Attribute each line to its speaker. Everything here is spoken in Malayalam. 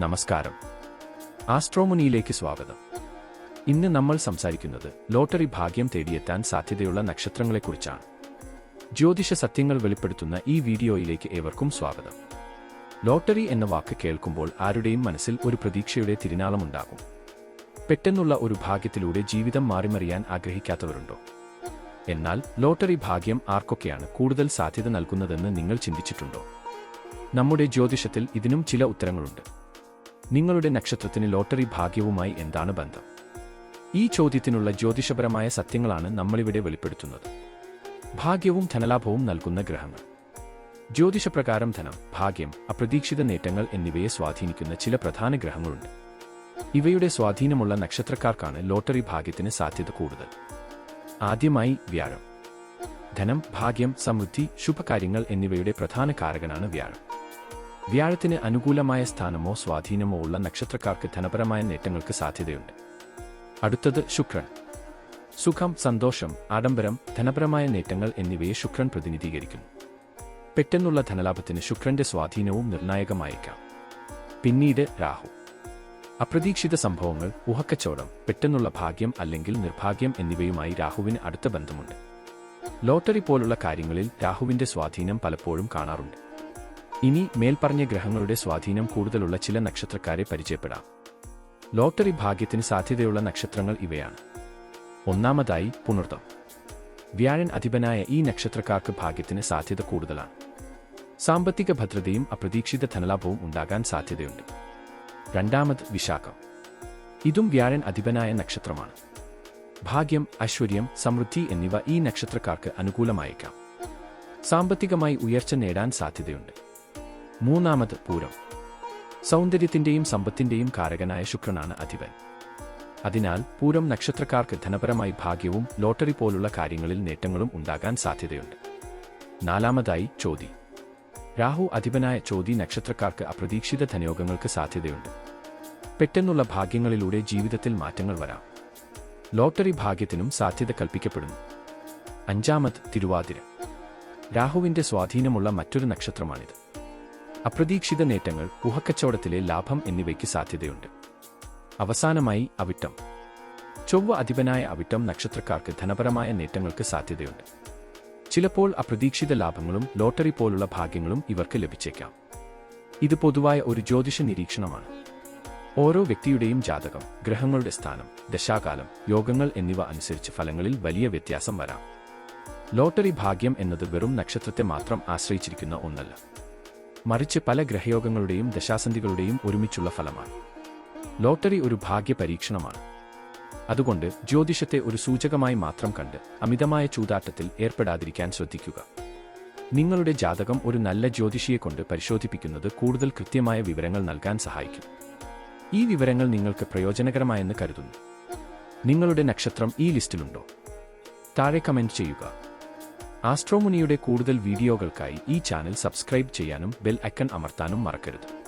Speaker 1: നമസ്കാരം. ആസ്ട്രോമുനിയിലേക്ക് സ്വാഗതം. ഇന്ന് നമ്മൾ സംസാരിക്കുന്നത് ലോട്ടറി ഭാഗ്യം തേടിയെത്താൻ സാധ്യതയുള്ള നക്ഷത്രങ്ങളെക്കുറിച്ചാണ്. ജ്യോതിഷ സത്യങ്ങൾ വെളിപ്പെടുത്തുന്ന ഈ വീഡിയോയിലേക്ക് ഏവർക്കും സ്വാഗതം. ലോട്ടറി എന്ന വാക്ക് കേൾക്കുമ്പോൾ ആരുടെയും മനസ്സിൽ ഒരു പ്രതീക്ഷയുടെ തിരുനാളമുണ്ടാകും. പെട്ടെന്നുള്ള ഒരു ഭാഗ്യത്തിലൂടെ ജീവിതം മാറിമറിയാൻ ആഗ്രഹിക്കാത്തവരുണ്ടോ? എന്നാൽ ലോട്ടറി ഭാഗ്യം ആർക്കൊക്കെയാണ് കൂടുതൽ സാധ്യത നൽകുന്നതെന്ന് നിങ്ങൾ ചിന്തിച്ചിട്ടുണ്ടോ? നമ്മുടെ ജ്യോതിഷത്തിൽ ഇതിനും ചില ഉത്തരങ്ങളുണ്ട്. നിങ്ങളുടെ നക്ഷത്രത്തിന് ലോട്ടറി ഭാഗ്യവുമായി എന്താണ് ബന്ധം? ഈ ചോദ്യത്തിനുള്ള ജ്യോതിഷപരമായ സത്യങ്ങളാണ് നമ്മളിവിടെ വെളിപ്പെടുത്തുന്നത്. ഭാഗ്യവും ധനലാഭവും നൽകുന്ന ഗ്രഹങ്ങൾ. ജ്യോതിഷപ്രകാരം ധനം ഭാഗ്യം അപ്രതീക്ഷിത നേട്ടങ്ങൾ എന്നിവയെ സ്വാധീനിക്കുന്ന ചില പ്രധാന ഗ്രഹങ്ങളുണ്ട്. ഇവയുടെ സ്വാധീനമുള്ള നക്ഷത്രക്കാർക്കാണ് ലോട്ടറി ഭാഗ്യത്തിന് സാധ്യത കൂടുതൽ. ആദ്യമായി വ്യാഴം. ധനം ഭാഗ്യം സമൃദ്ധി ശുഭകാര്യങ്ങൾ എന്നിവയുടെ പ്രധാന കാരകനാണ് വ്യാഴം. വ്യാഴത്തിന് അനുകൂലമായ സ്ഥാനമോ സ്വാധീനമോ ഉള്ള നക്ഷത്രക്കാർക്ക് ധനപരമായ നേട്ടങ്ങൾക്ക് സാധ്യതയുണ്ട്. അടുത്തത് ശുക്രൻ. സുഖം സന്തോഷം ആഡംബരം ധനപരമായ നേട്ടങ്ങൾ എന്നിവയെ ശുക്രൻ പ്രതിനിധീകരിക്കുന്നു. പെട്ടെന്നുള്ള ധനലാഭത്തിന് ശുക്രന്റെ സ്വാധീനവും നിർണായകമായേക്കാം. പിന്നീട് രാഹു. അപ്രതീക്ഷിത സംഭവങ്ങൾ ഉഹക്കച്ചവടം പെട്ടെന്നുള്ള ഭാഗ്യം അല്ലെങ്കിൽ നിർഭാഗ്യം എന്നിവയുമായി രാഹുവിന് അടുത്ത ബന്ധമുണ്ട്. ലോട്ടറി പോലുള്ള കാര്യങ്ങളിൽ രാഹുവിന്റെ സ്വാധീനം പലപ്പോഴും കാണാറുണ്ട്. ഇനി മേൽപ്പറഞ്ഞ ഗ്രഹങ്ങളുടെ സ്വാധീനം കൂടുതലുള്ള ചില നക്ഷത്രക്കാരെ പരിചയപ്പെടാം. ലോട്ടറി ഭാഗ്യത്തിന് സാധ്യതയുള്ള നക്ഷത്രങ്ങൾ ഇവയാണ്. ഒന്നാമതായി പുണർതം വ്യാഴൻ അധിപനായ ഈ നക്ഷത്രക്കാർക്ക് ഭാഗ്യത്തിന് സാധ്യത കൂടുതലാണ്. സാമ്പത്തിക ഭദ്രതയും അപ്രതീക്ഷിത ധനലാഭവും ഉണ്ടാകാൻ സാധ്യതയുണ്ട്. രണ്ടാമത് വിശാഖം. ഇതും വ്യാഴൻ അധിപനായ നക്ഷത്രമാണ്. ഭാഗ്യം ഐശ്വര്യം സമൃദ്ധി എന്നിവ ഈ നക്ഷത്രക്കാർക്ക് അനുകൂലമായേക്കാം. സാമ്പത്തികമായി ഉയർച്ച നേടാൻ സാധ്യതയുണ്ട്. മൂന്നാമത് പൂരം. സൗന്ദര്യത്തിന്റെയും സമ്പത്തിന്റെയും കാരകനായ ശുക്രനാണ് അധിപൻ. അതിനാൽ പൂരം നക്ഷത്രക്കാർക്ക് ധനപരമായി ഭാഗ്യവും ലോട്ടറി പോലുള്ള കാര്യങ്ങളിൽ നേട്ടങ്ങളും ഉണ്ടാകാൻ സാധ്യതയുണ്ട്. നാലാമതായി ചോതി. രാഹു അധിപനായ ചോതി നക്ഷത്രക്കാർക്ക് അപ്രതീക്ഷിത ധനയോഗങ്ങൾക്ക് സാധ്യതയുണ്ട്. പെട്ടെന്നുള്ള ഭാഗ്യങ്ങളിലൂടെ ജീവിതത്തിൽ മാറ്റങ്ങൾ വരാം. ലോട്ടറി ഭാഗ്യത്തിനും സാധ്യത കൽപ്പിക്കപ്പെടുന്നു. അഞ്ചാമത് തിരുവാതിര. രാഹുവിന്റെ സ്വാധീനമുള്ള മറ്റൊരു നക്ഷത്രമാണിത്. അപ്രതീക്ഷിത നേട്ടങ്ങൾ ഊഹക്കച്ചവടത്തിലെ ലാഭം എന്നിവയ്ക്ക് സാധ്യതയുണ്ട്. അവസാനമായി അവിട്ടം. ചൊവ്വ അധിപനായ അവിട്ടം നക്ഷത്രക്കാർക്ക് ധനപരമായ നേട്ടങ്ങൾക്ക് സാധ്യതയുണ്ട്. ചിലപ്പോൾ അപ്രതീക്ഷിത ലാഭങ്ങളും ലോട്ടറി പോലുള്ള ഭാഗ്യങ്ങളും ഇവർക്ക് ലഭിച്ചേക്കാം. ഇത് പൊതുവായ ഒരു ജ്യോതിഷ നിരീക്ഷണമാണ്. ഓരോ വ്യക്തിയുടെയും ജാതകം ഗ്രഹങ്ങളുടെ സ്ഥാനം ദശാകാലം യോഗങ്ങൾ എന്നിവ അനുസരിച്ച് ഫലങ്ങളിൽ വലിയ വ്യത്യാസം വരാം. ലോട്ടറി ഭാഗ്യം എന്നത് വെറും നക്ഷത്രത്തെ മാത്രം ആശ്രയിച്ചിരിക്കുന്ന ഒന്നല്ല. മറിച്ച് പല ഗ്രഹയോഗങ്ങളുടെയും ദശാസന്ധികളുടെയും ഒരുമിച്ചുള്ള ഫലമാണ്. ലോട്ടറി ഒരു ഭാഗ്യ പരീക്ഷണമാണ്. അതുകൊണ്ട് ജ്യോതിഷത്തെ ഒരു സൂചകമായി മാത്രം കണ്ട് അമിതമായ ചൂതാട്ടത്തിൽ ഏർപ്പെടാതിരിക്കാൻ ശ്രദ്ധിക്കുക. നിങ്ങളുടെ ജാതകം ഒരു നല്ല ജ്യോതിഷിയെക്കൊണ്ട് പരിശോധിപ്പിക്കുന്നത് കൂടുതൽ കൃത്യമായ വിവരങ്ങൾ നൽകാൻ സഹായിക്കും. ഈ വിവരങ്ങൾ നിങ്ങൾക്ക് പ്രയോജനകരമായെന്ന് കരുതുന്നു. നിങ്ങളുടെ നക്ഷത്രം ഈ ലിസ്റ്റിലുണ്ടോ? താഴെ കമന്റ് ചെയ്യുക. ആസ്ട്രോമുനിയുടെ കൂടുതൽ വീഡിയോകൾക്കായി ഈ ചാനൽ സബ്സ്ക്രൈബ് ചെയ്യാനും ബെൽ ഐക്കൺ അമർത്താനും മറക്കരുത്.